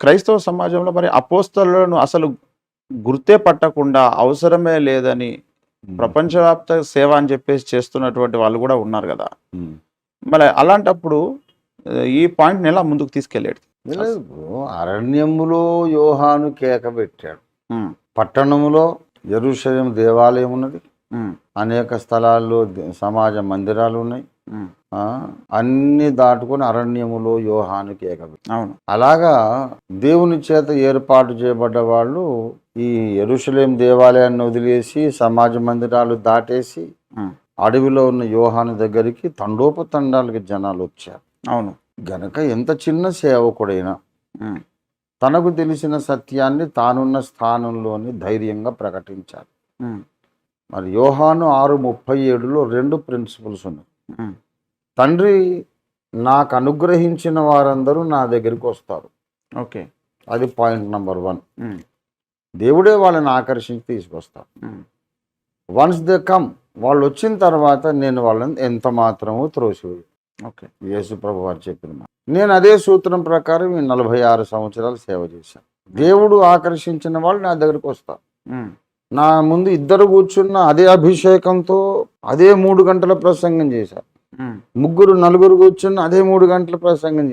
క్రైస్తవ సమాజంలో మరి అపోస్తలను అసలు గుర్తే పట్టకుండా అవసరమే లేదని ప్రపంచవ్యాప్త సేవ అని చెప్పేసి చేస్తున్నటువంటి వాళ్ళు కూడా ఉన్నారు కదా. మరి అలాంటప్పుడు ఈ పాయింట్ని ఎలా ముందుకు తీసుకెళ్ళాడు. అరణ్యములో యోహాను కేక పెట్టాడు. పట్టణములో ఎరుషలేం దేవాలయం ఉన్నది. అనేక స్థలాల్లో సమాజ మందిరాలు ఉన్నాయి. అన్ని దాటుకొని అరణ్యములో యోహాను కేక పెట్టాడు అవును. అలాగా దేవుని చేత ఏర్పాటు చేయబడ్డ వాళ్ళు ఈ ఎరుషలేం దేవాలయాన్ని వదిలేసి సమాజ మందిరాలు దాటేసి అడవిలో ఉన్న యోహాను దగ్గరికి తండోపతండాలకి జనాలు వచ్చారు. అవును. గనక ఎంత చిన్న సేవకుడైనా తనకు తెలిసిన సత్యాన్ని తానున్న స్థానంలోని ధైర్యంగా ప్రకటించాలి. మరి యోహాను ఆరు ముప్పై ఏడులో రెండు ప్రిన్సిపల్స్ ఉన్నాయి. తండ్రి నాకు అనుగ్రహించిన వారందరూ నా దగ్గరికి వస్తారు. ఓకే. అది పాయింట్ నెంబర్ వన్. దేవుడే వాళ్ళని ఆకర్షించి తీసుకొస్తారు వన్స్ దే కమ్ వాళ్ళు వచ్చిన తర్వాత నేను వాళ్ళని ఎంత మాత్రమూ త్రోసివేయను. ఓకే. యేసు ప్రభు వారు చెప్పిన. నేను అదే సూత్రం ప్రకారం ఈ నలభై ఆరు సంవత్సరాలు సేవ చేశాను. దేవుడు ఆకర్షించిన వాళ్ళు నా దగ్గరికి వస్తారు. నా ముందు ఇద్దరు కూర్చున్న అదే అభిషేకంతో అదే మూడు గంటల ప్రసంగం చేశారు. ముగ్గురు నలుగురు కూర్చున్న అదే మూడు గంటల ప్రసంగం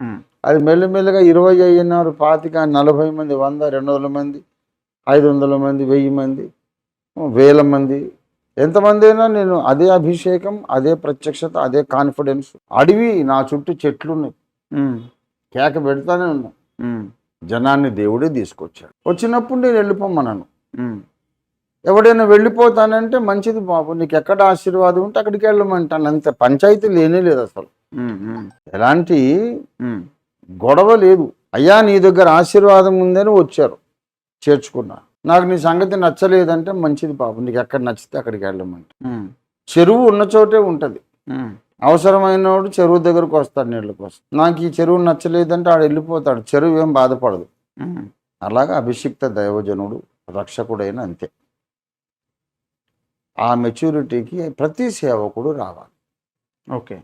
ఉమ్, అది మెల్లమెల్లగా ఇరవై అయినారు పాతిక నలభై మంది వంద రెండు వందల మంది ఐదు వందల మంది వెయ్యి మంది వేల మంది. ఎంతమంది అయినా నేను అదే అభిషేకం అదే ప్రత్యక్షత అదే కాన్ఫిడెన్స్. అడవి నా చుట్టూ చెట్లు ఉన్నాయి కేక పెడతానే ఉన్నా. జనాన్ని దేవుడే తీసుకొచ్చాడు. వచ్చినప్పుడు నేను వెళ్ళిపోమన్నాను. ఉమ్, ఎవడైనా వెళ్ళిపోతానంటే మంచిది బాబు. నీకు ఎక్కడ ఆశీర్వాదం ఉంటే అక్కడికి వెళ్ళమంటాను. అంతే పంచాయతీ లేనే లేదు అసలు. ఎలాంటి గొడవ లేదు. అయ్యా నీ దగ్గర ఆశీర్వాదం ఉందని వచ్చారు. చేర్చుకున్నా. నాకు నీ సంగతి నచ్చలేదంటే మంచిది బాబు. నీకు ఎక్కడ నచ్చితే అక్కడికి వెళ్ళమంట. చెరువు ఉన్న చోటే ఉంటుంది. ఉమ్, అవసరమైనవాడు చెరువు దగ్గరకు వస్తాడు నీళ్ళ కోసం నాకు ఈ చెరువు నచ్చలేదంటే ఆడు వెళ్ళిపోతాడు. చెరువు ఏం బాధపడదు. అలాగా అభిషిక్త దైవజనుడు రక్షకుడైన అంతే. ఆ మెచ్యూరిటీకి ప్రతి సేవకుడు రావాలి. ఓకే.